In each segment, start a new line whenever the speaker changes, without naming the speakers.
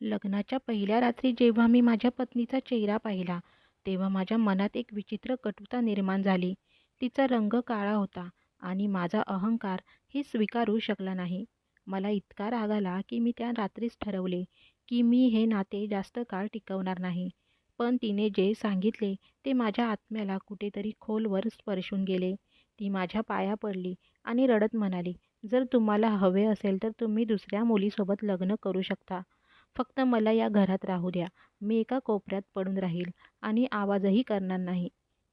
लग्नाच्या पहिल्या रात्री जेव्हा मी माझ्या पत्नीचा चेहरा पाहिला, तेव्हा माझ्या मनात एक विचित्र कटुता निर्माण झाली. तिचा रंग काळा होता आणि माझा अहंकार हे स्वीकारू शकला नाही. मला इतका राग आला की मी त्या रात्रीच ठरवले की मी हे नाते जास्त काळ टिकवणार नाही. पण तिने जे सांगितले ते माझ्या आत्म्याला कुठेतरी खोलवर स्पर्शून गेले. ती माझ्या पाया पडली आणि रडत म्हणाली, "जर तुम्हाला हवे असेल तर तुम्ही दुसऱ्या मुलीसोबत लग्न करू शकता. फक्त मला या घरात राहू द्या. मी एका कोपऱ्यात पडून राहील आणि आवाजही करणार नाही."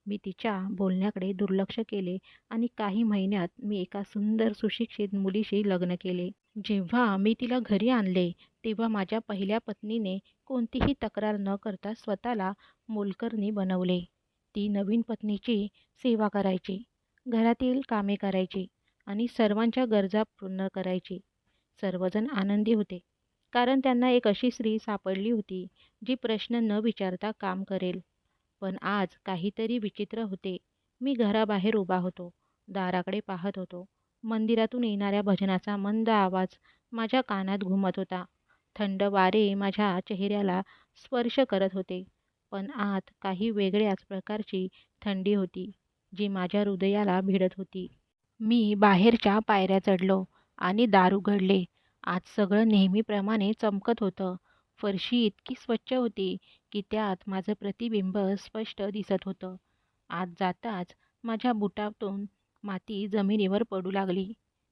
मी तिच्या बोलण्याकडे दुर्लक्ष केले आणि काही महिन्यात मी एका सुंदर सुशिक्षित मुलीशी लग्न केले. जेव्हा मी तिला घरी आणले, तेव्हा माझ्या पहिल्या पत्नीने कोणतीही तक्रार न करता स्वतःला मोलकरणी बनवले. ती नवीन पत्नीची सेवा करायची, घरातील कामे करायची आणि सर्वांच्या गरजा पूर्ण करायची. सर्वजण आनंदी होते, कारण त्यांना एक अशी स्त्री सापडली होती जी प्रश्न न विचारता काम करेल. पण आज काहीतरी विचित्र होते. मी घराबाहेर उभा होतो, दाराकडे पाहत होतो. मंदिरातून येणाऱ्या भजनाचा मंद आवाज माझ्या कानात घुमत होता. थंड वारे माझ्या चेहऱ्याला स्पर्श करत होते. पण आत काही वेगळ्याच प्रकारची थंडी होती, जी माझ्या हृदयाला भिडत होती. मी बाहेरच्या पायऱ्या चढलो आणि दार उघडले. आज सगळं नेहमीप्रमाणे चमकत होतं. फरशी इतकी स्वच्छ होती की त्यात माझं प्रतिबिंब स्पष्ट दिसत होतं. आत जाताच माझ्या बुटातून माती जमिनीवर पडू लागली.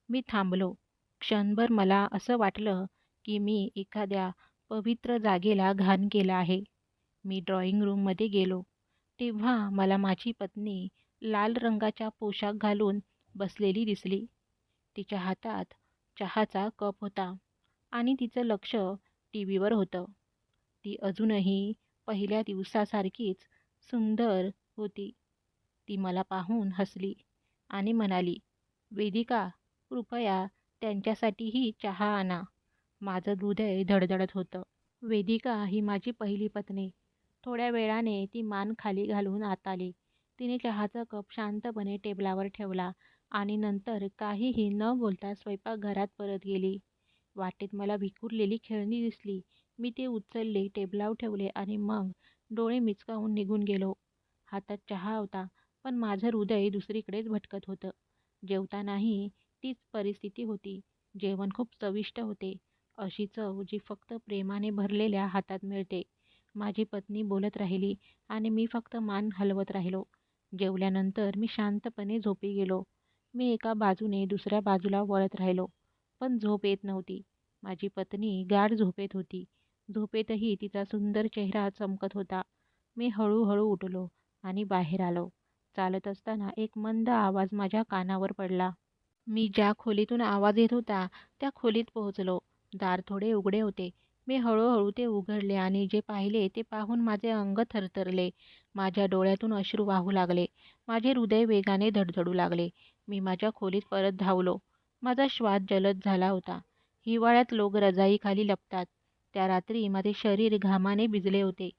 मी थांबलो. क्षणभर मला असं वाटलं की मी एखाद्या पवित्र जागेला घाण केलं आहे. मी ड्रॉइंग रूममध्ये गेलो, तेव्हा मला माझी पत्नी लाल रंगाचा पोशाख घालून बसलेली दिसली. तिच्या हातात चहाचा कप होता आणि तिचं लक्ष टी व्हीवर होतं. ती अजूनही पहिल्या दिवसासारखीच सुंदर होती. ती मला पाहून हसली आणि म्हणाली, "वेदिका, कृपया त्यांच्यासाठीही चहा आणा." माझं हृदय धडधडत होतं. वेदिका ही माझी पहिली पत्नी. थोड्या वेळाने ती मान खाली घालून आत आली. तिने चहाचा कप शांतपणे टेबलावर ठेवला आणि नंतर काहीही न बोलता स्वयंपाकघरात परत गेली. वाटेत मला विखुरलेली खेळणी दिसली. मी ते उचलले, टेबलावर ठेवले आणि मग डोळे मिचकावून निघून गेलो. हातात चहा होता, पण माझं हृदय दुसरीकडेच भटकत होतं. जेवतानाही तीच परिस्थिती होती. जेवण खूप चविष्ट होते. अशी चव जी फक्त प्रेमाने भरलेल्या हातात मिळते. माझी पत्नी बोलत राहिली आणि मी फक्त मान हलवत राहिलो. जेवल्यानंतर मी शांतपणे झोपी गेलो. मी एका बाजूने दुसऱ्या बाजूला वळत राहिलो, पण झोप येत नव्हती. माझी पत्नी गाढ झोपेत होती. झोपेतही तिचा सुंदर चेहरा चमकत होता. मी हळूहळू उठलो आणि बाहेर आलो. चालत असताना एक मंद आवाज माझ्या कानावर पडला. मी ज्या खोलीतून आवाज येत होता त्या खोलीत पोहोचलो. दार थोडे उघडे होते. मी हळूहळू ते उघडले आणि जे पाहिले ते पाहून माझे अंग थरथरले. माझ्या डोळ्यातून अश्रू वाहू लागले. माझे हृदय वेगाने धडधडू लागले. मी माझ्या खोलीत परत धावलो. माझा श्वास जलद झाला होता. हिवाळ्यात लोक रजाईखाली लपतात, त्या रात्री माझे शरीर घामाने भिजले होते.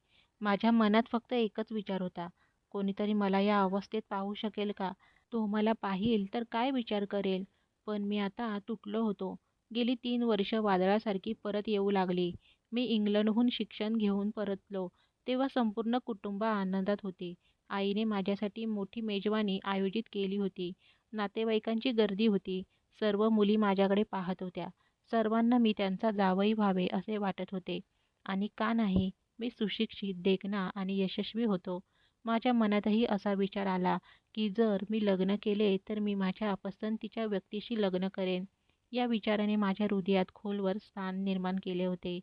माझ्या मनात फक्त एकच विचार होता, कोणीतरी मला या अवस्थेत पाहू शकेल का? तो मला पाहील तर काय विचार करेल? पण मी आता तुटलो होतो. गेली तीन वर्षं वादळासारखी परत येऊ लागली. मी इंग्लंडहून शिक्षण घेऊन परतलो तेव्हा संपूर्ण कुटुंब आनंदात होते. आईने माझ्यासाठी मोठी मेजवानी आयोजित केली होती. नातेवाईकांची गर्दी होती. सर्व मुली माझ्याकडे पाहत होत्या. सर्वांना मी त्यांचा जावई व्हावे असे वाटत होते. आणि का नाही? मी सुशिक्षित, देखणा आणि यशस्वी होतो. माझ्या मनातही असा विचार आला की जर मी लग्न केले तर मी माझ्या पसंतीच्या व्यक्तीशी लग्न करेन. या विचाराने माझ्या हृदयात खोलवर स्थान निर्माण केले होते.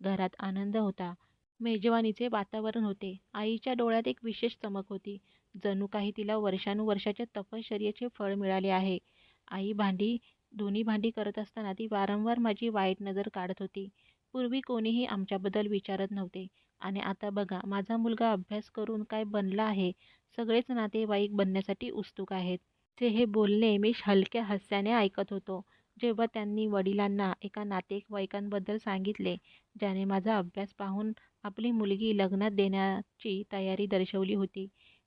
घरात आनंद होता. मेजवानीचे वातावरण होते. आईच्या डोळ्यात एक विशेष चमक होती. जणू काही तिला वर्षानुवर्षाच्या तपश्चर्येचे फळ मिळाले आहे. आई भांडी दोन्ही भांडी करत असताना ती वारंवार माझी वाईट नजर काढत होती. पूर्वी कोणीही आमच्याबद्दल विचारत नव्हते आणि आता बघा, माझा मुलगा अभ्यास करून काय बनला आहे. सगळेच नातेवाईक बनण्यासाठी उत्सुक आहेत. ते हे बोलणे मी हलक्या हास्याने ऐकत होतो. जेव्हा त्यांनी वडिलांना एका नातेवाईकांबद्दल सांगितले, ज्याने माझा अभ्यास पाहून आपली मुलगी लग्नात देण्याची तयारी दर्शवली होती.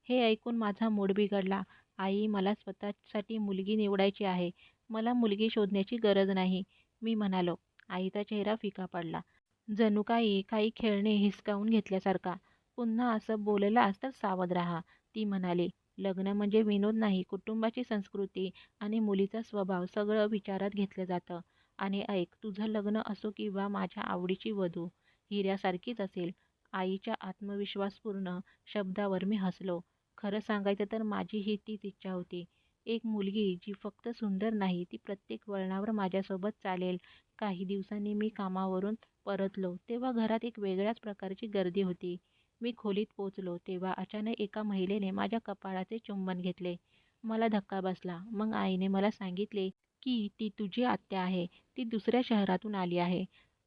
हे ऐकून माझा मूड बिघडला. आई, मला स्वतःसाठी मुलगी निवडायची आहे. मला मुलगी शोधण्याची गरज नाही, मी म्हणालो. आईचा चेहरा फिका पडला. जणू काही काही खेळणे हिसकावून घेतल्यासारखा. पुन्हा असं बोललास तर सावध राहा, ती म्हणाली. लग्न म्हणजे विनोद नाही, कुटुंबाची संस्कृती आणि मुलीचा स्वभाव सगळं विचारात घेतलं जातं. आणि ऐक, तुझं लग्न असो किंवा माझ्या आवडीची वधू हिऱ्यासारखीच असेल. आईच्या आत्मविश्वासपूर्ण शब्दावर मी हसलो. खरं सांगायचं तर माझी ही तीच इच्छा होती. एक मुलगी जी फक्त सुंदर नाही, ती प्रत्येक वळणावर माझ्यासोबत चालेल. काही दिवसांनी मी कामावरून परतलो तेव्हा घरात एक वेगळ्याच प्रकारची गर्दी होती. मी खोलीत पोचलो तेव्हा अचानक एका महिलेने माझ्या कपाळाचे चुंबन घेतले. मला धक्का बसला. मग आईने मला सांगितले की ती तुझी आत्या आहे. ती दुसऱ्या शहरातून आली आहे.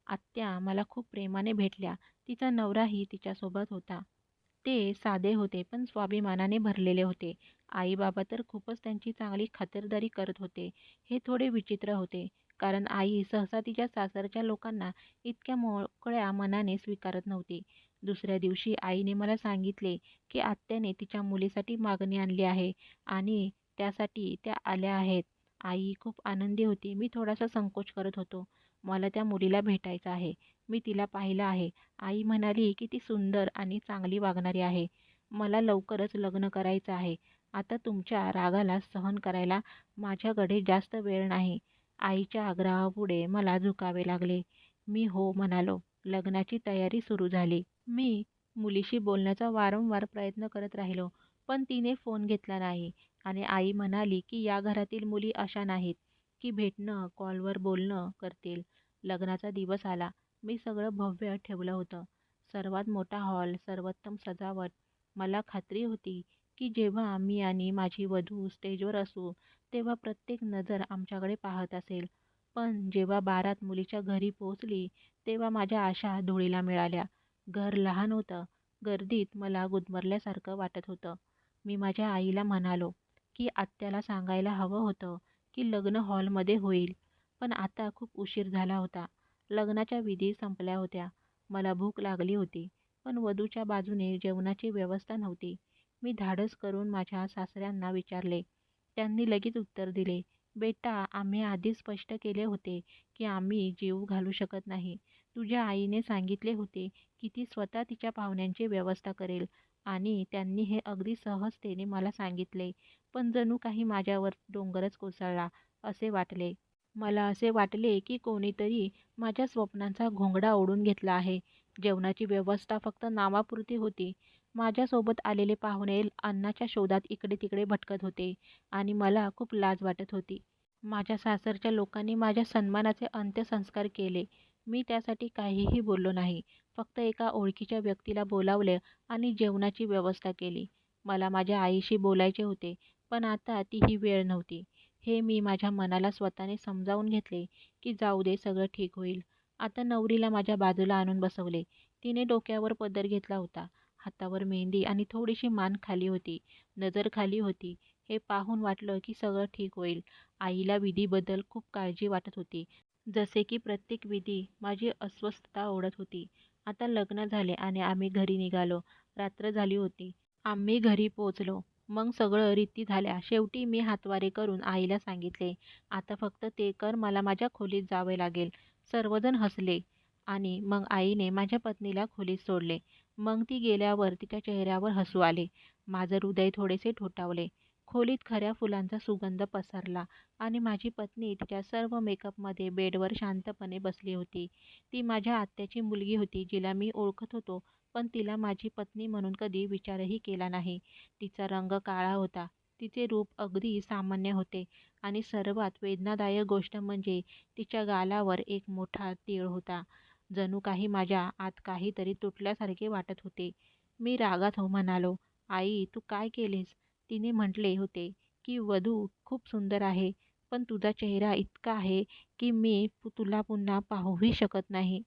आत्या मला खूप प्रेमाने भेटल्या. तिचा नवराही तिच्यासोबत होता. ते साधे होते पण स्वाभिमानाने भरलेले होते. आई-बाबा तर खूपच त्यांची चांगली खातरदारी करत होते. हे थोडे विचित्र होते, कारण आई सहसा तिच्या सासरच्या लोकांना इतक्या मोकळ्या मनाने स्वीकारत नव्हती. दुसऱ्या दिवशी आईने मला सांगितले की आत्याने तिच्या मुलीसाठी मागणी आणली आहे आणि त्यासाठी त्या आल्या आहेत. आई खूप आनंदी होती. मी थोडासा संकोच करत होतो. मला त्या मुलीला भेटायचं आहे. मी तिला पाहिलं आहे. आई म्हणाली की ती सुंदर आणि चांगली वागणारी आहे. मला लवकरच लग्न करायचं आहे. आता तुमच्या रागाला सहन करायला माझ्याकडे जास्त वेळ नाही. आईच्या आग्रहापुढे मला झुकावे लागले. मी हो म्हणालो. लग्नाची तयारी सुरू झाली. मी मुलीशी बोलण्याचा वारंवार प्रयत्न करत राहिलो, पण तिने फोन घेतला नाही आणि आई म्हणाली की या घरातील मुली अशा नाहीत की भेटणं, कॉलवर बोलणं करतील. लग्नाचा दिवस आला. मी सगळं भव्य ठेवलं होतं. सर्वात मोठा हॉल, सर्वोत्तम सजावट. मला खात्री होती की जेव्हा आम्ही आणि माझी वधू स्टेजवर असू तेव्हा प्रत्येक नजर आमच्याकडे पाहत असेल. पण जेव्हा बारात मुलीच्या घरी पोहोचली तेव्हा माझ्या आशा धुळीला मिळाल्या. घर लहान होतं. गर्दीत मला गुदमरल्यासारखं वाटत होतं. मी माझ्या आईला म्हणालो की आत्याला सांगायला हवं होतं की लग्न हॉलमध्ये होईल. पण आता खूप उशीर झाला होता. लग्नाच्या विधी संपल्या होत्या. मला भूक लागली होती, पण वधूच्या बाजूने जेवणाची व्यवस्था नव्हती. मी धाडस करून माझ्या सासऱ्यांना विचारले. त्यांनी लगेच उत्तर दिले, बेटा, आम्ही आधीच स्पष्ट केले होते की आम्ही जीव घालू शकत नाही. तुझ्या आईने सांगितले होते की ती स्वतः तिच्या पाहुण्यांची व्यवस्था करेल आणि त्यांनी हे अगदी सहजतेने मला सांगितले. पण जणू काही माझ्यावर डोंगरच कोसळला असे वाटले. मला असे वाटले की कोणीतरी माझ्या स्वप्नांचा घोंगडा ओढून घेतला आहे. जेवणाची व्यवस्था फक्त नावापुरती होती. माझ्यासोबत आलेले पाहुणे अन्नाच्या शोधात इकडे-तिकडे भटकत होते आणि मला खूप लाज वाटत होती. माझ्या सासरच्या लोकांनी माझ्या सन्मानाचे अंत्यसंस्कार केले. मी त्यासाठी काहीही बोललो नाही. फक्त एका ओळखीच्या व्यक्तीला बोलावले आणि जेवणाची व्यवस्था केली. मला माझ्या आईशी बोलायचे होते, पण आता ती ही वेळ नव्हती. हे मी माझ्या मनाला स्वतःने समजावून घेतले की जाऊ दे, सगळं ठीक होईल. आता नवरीला माझ्या बाजूला आणून बसवले. तिने डोक्यावर पदर घेतला होता. हातावर मेहंदी आणि थोडीशी मान खाली होती. नजर खाली होती. हे पाहून वाटलं की सगळं ठीक होईल. आईला विधीबद्दल खूप काळजी वाटत होती. जसे की प्रत्येक विधी माझी अस्वस्थता ओढत होती. आता लग्न झाले आणि आम्ही घरी निघालो. रात्र झाली होती. आम्ही घरी पोचलो मग सगळं रीती झाल्या. शेवटी मी हातवारे करून आईला सांगितले, आता फक्त ते कर, मला माझ्या खोलीत जावे लागेल. सर्वजण हसले आणि मग आईने माझ्या पत्नीला खोलीत सोडले. मग ती गेल्यावर तिच्या चेहऱ्यावर हसू आले. माझं हृदय थोडेसे ठोठावले. खोलीत खऱ्या फुलांचा सुगंध पसरला आणि माझी पत्नी तिच्या सर्व मेकअपमध्ये बेडवर शांतपणे बसली होती. ती माझ्या आत्याची मुलगी होती, जिला मी ओळखत होतो, पण तिला माझी पत्नी म्हणून कधी विचारही केला नाही. तिचा रंग काळा होता. तिचे रूप अगदी सामान्य होते आणि सर्वात वेदनादायक गोष्ट म्हणजे तिच्या गालावर एक मोठा तीळ होता. जणू काही माझ्या आत काहीतरी तुटल्यासारखे वाटत होते. मी रागात हो म्हणालो, आई, तू काय केलीस तिने म्हटले होते की वधू खूप सुंदर आहे, पण तुझा चेहरा इतका आहे की मी तुला पुन्हा पाहूही शकत नाही.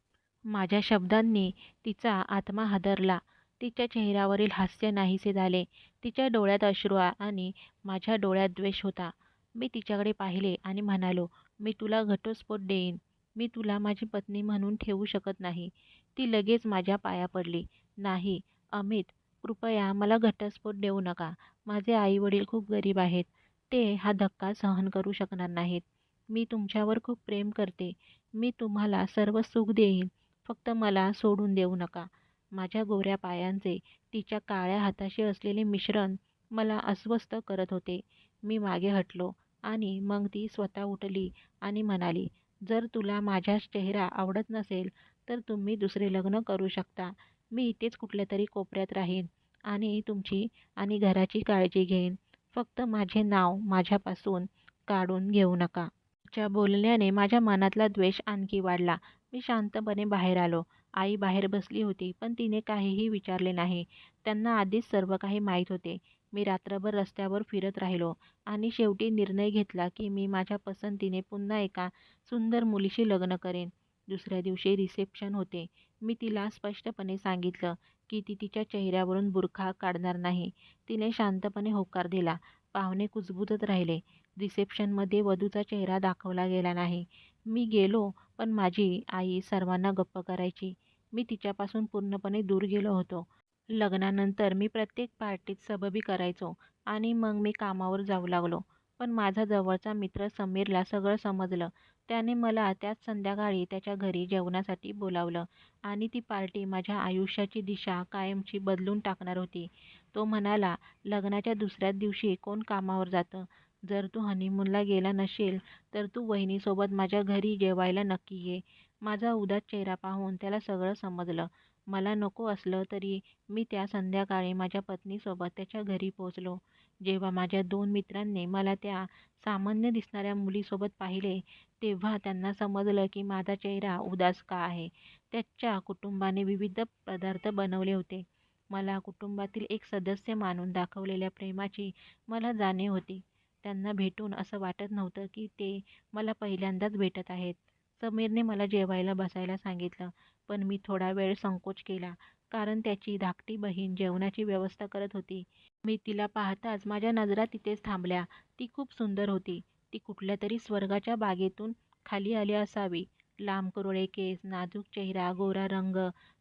माझ्या शब्दांनी तिचा आत्मा हादरला. तिच्या चेहऱ्यावरील हास्य नाहीसे झाले. तिच्या डोळ्यात अश्रू आणि माझ्या डोळ्यात द्वेष होता. मी तिच्याकडे पाहिले आणि म्हणालो, मी तुला घटस्फोट देईन. मी तुला माझी पत्नी म्हणून ठेवू शकत नाही. ती लगेच माझ्या पाया पडली. नाही, अमित, कृपया मला घटस्फोट देऊ नका. माझे आई-वडील खूप गरीब आहेत. ते हा धक्का सहन करू शकणार नाहीत. मी तुमच्यावर खूप प्रेम करते. मी तुम्हाला सर्व सुख देईन, फक्त मला सोडून देऊ नका माझ्या गोऱ्या पायांचे तिच्या काळ्या हाताशी असलेले मिश्रण मला अस्वस्थ करत होते मी मागे हटलो आणि मग ती स्वतः उठली आणि म्हणाली जर तुला माझा चेहरा आवडत नसेल तर तुम्ही दुसरे लग्न करू शकता मी इथेच कुठल्या तरी कोपऱ्यात राहीन आणि तुमची आणि घराची काळजी घेईन. फक्त माझे नाव माझ्यापासून काढून घेऊ नका. च्या बोलण्याने माझ्या मनातला द्वेष आणखी वाढला. मी शांतपणे बाहेर आलो. आई बाहेर बसली होती पण तिने काहीही विचारले नाही. त्यांना आधीच सर्व काही माहीत होते. मी रात्रभर रस्त्यावर फिरत राहिलो आणि शेवटी निर्णय घेतला की मी माझ्या पसंतीने पुन्हा एका सुंदर मुलीशी लग्न करेन. दुसऱ्या दिवशी रिसेप्शन होते. मी तिला स्पष्टपणे सांगितलं की ती तिच्या चेहऱ्यावरून बुरखा काढणार नाही. तिने शांतपणे होकार दिला. पाहुणे कुजबुजत राहिले. रिसेप्शनमध्ये वधूचा चेहरा दाखवला गेला नाही. मी गेलो पण माझी आई सर्वांना गप्प करायची. मी तिच्यापासून पूर्णपणे दूर गेलो होतो. लग्नानंतर मी प्रत्येक पार्टीत सबबी करायचो आणि मग मी कामावर जाऊ लागलो. पण माझा जवळचा मित्र समीरला सगळं समजलं. त्याने मला त्याच संध्याकाळी त्याच्या घरी जेवणासाठी बोलावलं आणि ती पार्टी माझ्या आयुष्याची दिशा कायमची बदलून टाकणार होती. तो म्हणाला लग्नाच्या दुसऱ्याच दिवशी कोण कामावर जातं? जर तू हनीमूनला गेला नसेल तर तू वहिनीसोबत माझ्या घरी जेवायला नक्की ये माझा उदास चेहरा पाहून त्याला सगळं समजलं. मला नको असलं तरी मी त्या संध्याकाळी माझ्या पत्नीसोबत त्याच्या घरी पोचलो जेव्हा माझ्या दोन मित्रांनी मला त्या सामान्य दिसणाऱ्या मुलीसोबत पाहिले तेव्हा त्यांना समजलं की माझा चेहरा उदास का आहे. त्याच्या कुटुंबाने विविध पदार्थ बनवले होते. मला कुटुंबातील एक सदस्य मानून दाखवलेल्या प्रेमाची मला जाणीव होती. त्यांना भेटून असं वाटत नव्हतं की ते मला पहिल्यांदाच भेटत आहेत. समीरने मला जेवायला बसायला सांगितलं पण मी थोडा वेळ संकोच केला. कारण त्याची धाकटी बहीण जेवणाची व्यवस्था करत होती. मी तिला पाहताच माझ्या नजरा तिथेच थांबल्या. ती खूप सुंदर होती. ती कुठल्या तरी स्वर्गाच्या बागेतून खाली आली असावी. लांब कुरळे केस नाजूक चेहरा गोरा रंग.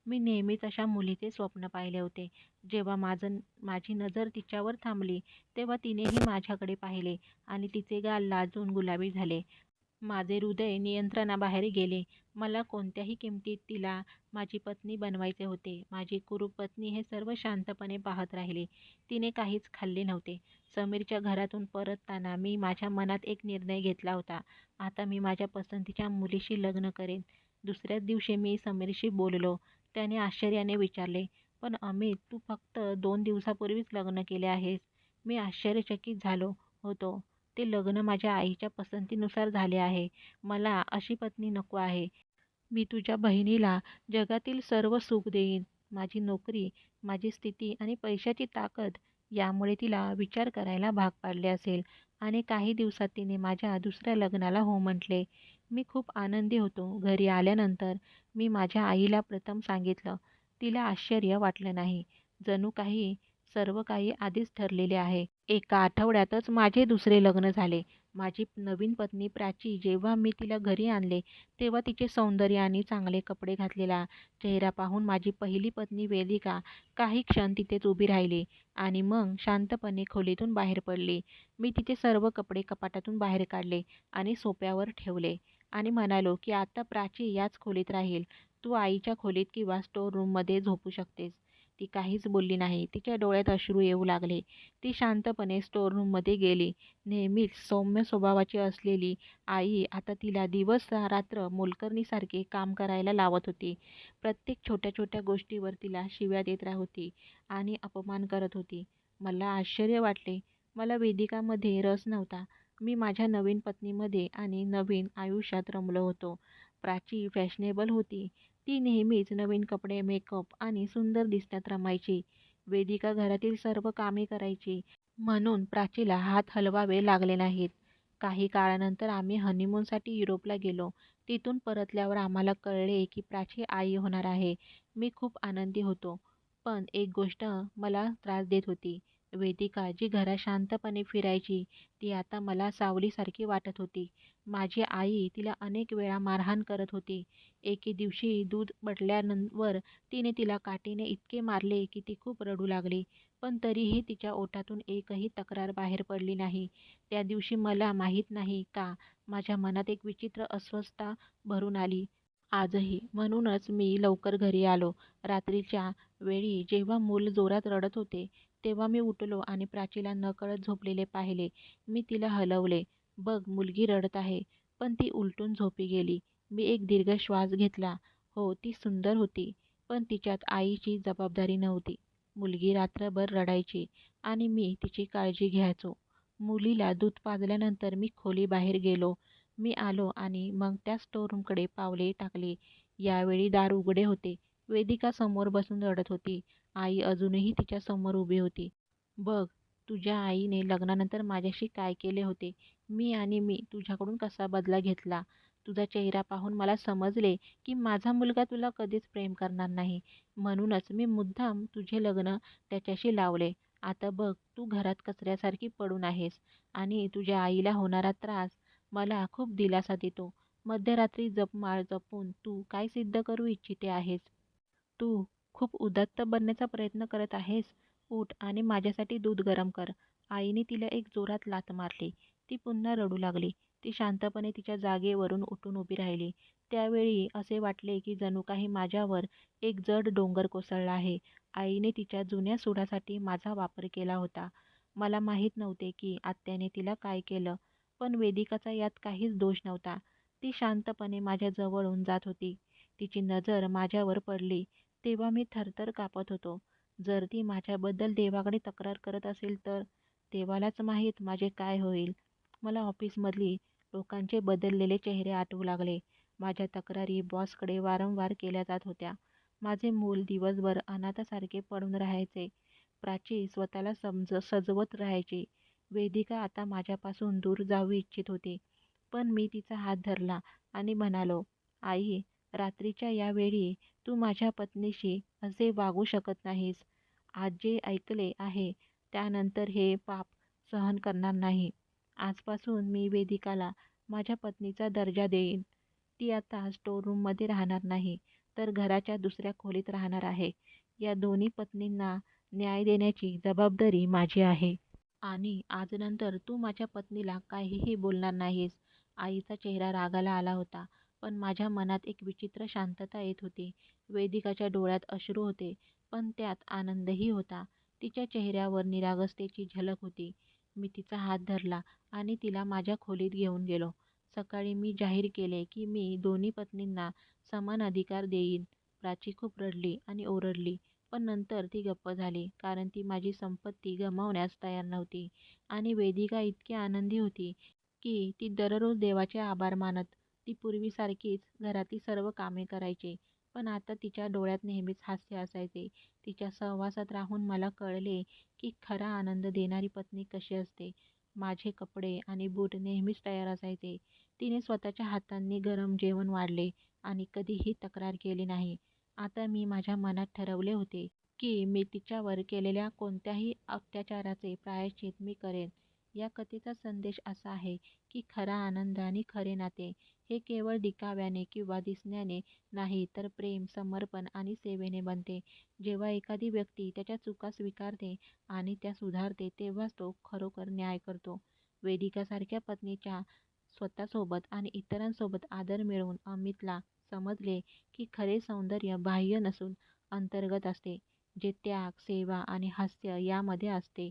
मी नेहमीच अशा मुलीचे स्वप्न पाहिले होते. जेव्हा माझं माझी नजर तिच्यावर थांबली तेव्हा तिनेही माझ्याकडे पाहिले आणि तिचे गाल लाजून गुलाबी झाले. माझे हृदय नियंत्रणाबाहेर गेले. मला कोणत्याही किमतीत तिला माझी पत्नी बनवायचे होते. माझी कुरूप पत्नी हे सर्व शांतपणे पाहत राहिली. तिने काहीच खाल्ले नव्हते. समीरच्या घरातून परतताना मी माझ्या मनात एक निर्णय घेतला होता. आता मी माझ्या पसंतीच्या मुलीशी लग्न करेन. दुसऱ्याच दिवशी मी समीरशी बोललो. त्याने आश्चर्याने विचारले पण अमित तू फक्त दोन दिवसापूर्वीच लग्न केले आहेस. मी आश्चर्यचकित झालो होतो. ते लग्न माझ्या आईच्या पसंतीनुसार झाले आहे. मला अशी पत्नी नको आहे. मी तुझ्या बहिणीला जगातील सर्व सुख देईन. माझी नोकरी माझी स्थिती आणि पैशाची ताकद यामुळे तिला विचार करायला भाग पाडले असेल आणि काही दिवसात तिने माझ्या दुसऱ्या लग्नाला हो म्हटले. मी खूप आनंदी होतो. घरी आल्यानंतर मी माझ्या आईला प्रथम सांगितलं. तिला आश्चर्य वाटलं नाही. जणू काही सर्व काही आधीच ठरलेले आहे. एका आठवड्यातच माझे दुसरे लग्न झाले. माझी नवीन पत्नी प्राची जेव्हा मी तिला घरी आणले तेव्हा तिचे सौंदर्य आणि चांगले कपडे घातलेला चेहरा पाहून माझी पहिली पत्नी वेदिका काही क्षण तिथेच उभी राहिली आणि मग शांतपणे खोलीतून बाहेर पडली. मी तिचे सर्व कपडे कपाटातून बाहेर काढले आणि सोप्यावर ठेवले आणि म्हणालो की आता प्राची याच खोलीत राहील. तू आईच्या खोलीत किंवा स्टोर रूममध्ये झोपू शकतेस. ती काहीच बोलली नाही. तिच्या डोळ्यात अश्रू येऊ लागले. ती शांतपणे स्टोर रूममध्ये गेली. नेहमीच सौम्य स्वभावाची असलेली आई आता तिला दिवस रात्र मोलकरणीसारखे काम करायला लावत होती. प्रत्येक छोट्या छोट्या गोष्टीवर तिला शिव्या देत होती आणि अपमान करत होती. मला आश्चर्य वाटले. मला वेदिकामध्ये रस नव्हता. मी माझ्या नवीन पत्नीमध्ये आणि नवीन आयुष्यात रमलो होतो. प्राची फॅशनेबल होती. ती नेहमीच नवीन कपडे मेकअप आणि सुंदर दिसण्यात रमायची. वेदिका घरातील सर्व कामे करायची म्हणून प्राचीला हात हलवावे लागले नाहीत. काही काळानंतर आम्ही हनीमूनसाठी युरोपला गेलो. तिथून परतल्यावर आम्हाला कळले की प्राची आई होणार आहे. मी खूप आनंदी होतो. पण एक गोष्ट मला त्रास देत होती. वेदिका जी घरात शांतपणे फिरायची ती आता मला सावलीसारखी वाटत होती. माझी आई तिला अनेक वेळा मारहाण करत होती एके दिवशी दूध बटल्यानंतर तिने तिला काठीने इतके मारले की ती खूप रडू लागली पण तरीही तिच्या ओठातून एकही तक्रार बाहेर पडली नाही त्या दिवशी मला माहीत नाही का माझ्या मनात एक विचित्र अस्वस्थता भरून आली आजही. म्हणूनच मी लवकर घरी आलो. रात्रीच्या वेळी जेव्हा मूल जोरात रडत होते, तेव्हा मी उठलो आणि प्राचीला नकळत झोपलेले पाहिले. मी तिला हलवले. "बघ, मुलगी रडत आहे." पण ती उलटून झोपी गेली. मी एक दीर्घ श्वास घेतला. हो, ती सुंदर होती, पण तिच्यात आईची जबाबदारी नव्हती. मुलगी रात्रभर रडायची आणि मी तिची काळजी घ्यायचो. मुलीला दूध पाजल्यानंतर मी खोलीबाहेर गेलो. मी आलो आणि मग त्या स्टोरूमकडे पावले टाकली. यावेळी दार उघडे होते. वेदिका समोर बसून रडत होती. आई अजूनही तिच्यासमोर उभी होती. "बघ, तुझ्या आईने लग्नानंतर माझ्याशी काय केले होते. मी आणि मी तुझ्याकडून कसा बदला घेतला. तुझा चेहरा पाहून मला समजले की माझा मुलगा तुला कधीच प्रेम करणार नाही. म्हणूनच मी मुद्दाम तुझे लग्न त्याच्याशी लावले. आता बघ, तू घरात कचऱ्यासारखी पडून आहेस आणि तुझ्या आईला होणारा त्रास मला खूप दिलासा देतो. मध्यरात्री जपमाळ जपून तू काय सिद्ध करू इच्छिते आहेस? तू खूप उदात्त बनण्याचा प्रयत्न करत आहेस? उठ आणि माझ्यासाठी दूध गरम कर." आईने तिला एक जोरात लात मारली. ती पुन्हा रडू लागली. ती शांतपणे तिच्या जागेवरून उठून उभी राहिली. त्यावेळी असे वाटले की जणू काही माझ्यावर एक जड डोंगर कोसळला आहे. आईने तिच्या जुन्या सुडासाठी माझा वापर केला होता. मला माहीत नव्हते की आत्याने तिला काय केलं. पण वेदिकाचा यात काहीच दोष नव्हता. ती शांतपणे माझ्या जवळून जात होती. तिची नजर माझ्यावर पडली तेव्हा मी थरथर कापत होतो. जर ती माझ्याबद्दल देवाकडे तक्रार करत असेल तर? देवालाच माहीत माझे काय होईल. मला ऑफिसमधली लोकांचे बदललेले चेहरे आठवू लागले. माझ्या तक्रारी बॉसकडे वारंवार केल्या जात होत्या. माझे मूल दिवसभर अनाथासारखे पडून राहायचे. प्राची स्वतःला समज सजवत राहायची. वेदिका आता माझ्यापासून दूर जाऊ इच्छित होती. पण मी तिचा हात धरला आणि म्हणालो, "आई, रात्रीच्या या वेळी तू माझ्या पत्नीशी असे वागू शकत नाहीस. आज जे ऐकले आहे त्यानंतर हे पाप सहन करणार नाही. आजपासून मी वेदिकाला माझ्या पत्नीचा दर्जा देईन. ती आता स्टोर रूममध्ये राहणार नाही, तर घराच्या दुसऱ्या खोलीत राहणार आहे. या दोन्ही पत्नींना न्याय देण्याची जबाबदारी माझी आहे. आणि आजनंतर तू माझ्या पत्नीला काहीही बोलणार नाहीस." आईचा चेहरा रागाला आला होता. पण माझ्या मनात एक विचित्र शांतता येत होती. वेदिकाच्या डोळ्यात अश्रू होते, पण त्यात आनंदही होता. तिच्या चेहऱ्यावर निरागसतेची झलक होती. मी तिचा हात धरला आणि तिला माझ्या खोलीत घेऊन गेलो. सकाळी मी जाहीर केले की मी दोन्ही पत्नींना समान अधिकार देईन. प्राची खूप रडली आणि ओरडली. पण नंतर ती गप्प झाली, कारण ती माझी संपत्ती गमावण्यास तयार नव्हती. आणि वेदिका इतकी आनंदी होती की ती दररोज देवाचे आभार मानत. ती पूर्वीसारखीच घरातली सर्व कामे करायची. पण आता तिच्या डोळ्यात नेहमीच हास्य असायचे. तिच्या सहवासात राहून मला कळले की खरा आनंद देणारी पत्नी कशी असते. माझे कपडे आणि बूट नेहमीच तयार असायचे. तिने स्वतःच्या हातांनी गरम जेवण वाढले आणि कधीही तक्रार केली नाही. आता मी माझ्या मनात ठरवले होते की मी तिच्यावर केलेल्या कोणत्याही अत्याचाराचे प्रायश्चित मी करेन. या कथेचा संदेश असा आहे की खरा आनंद आणि खरे नाते हे केवळ दिखाव्याने किंवा दिसण्याने नाही, तर प्रेम, समर्पण आणि सेवेने बनते. जेव्हा एखादी व्यक्ती त्याच्या चुका स्वीकारते आणि त्या सुधारते, तेव्हाच तो खरोखर न्याय करतो. वेदिकासारख्या पत्नीच्या स्वतःसोबत आणि इतरांसोबत आदर मिळवून अमितला समजले की खरे सौंदर्य बाह्य नसून अंतर्गत असते, जे त्याग, सेवा आणि हास्य यामध्ये असते.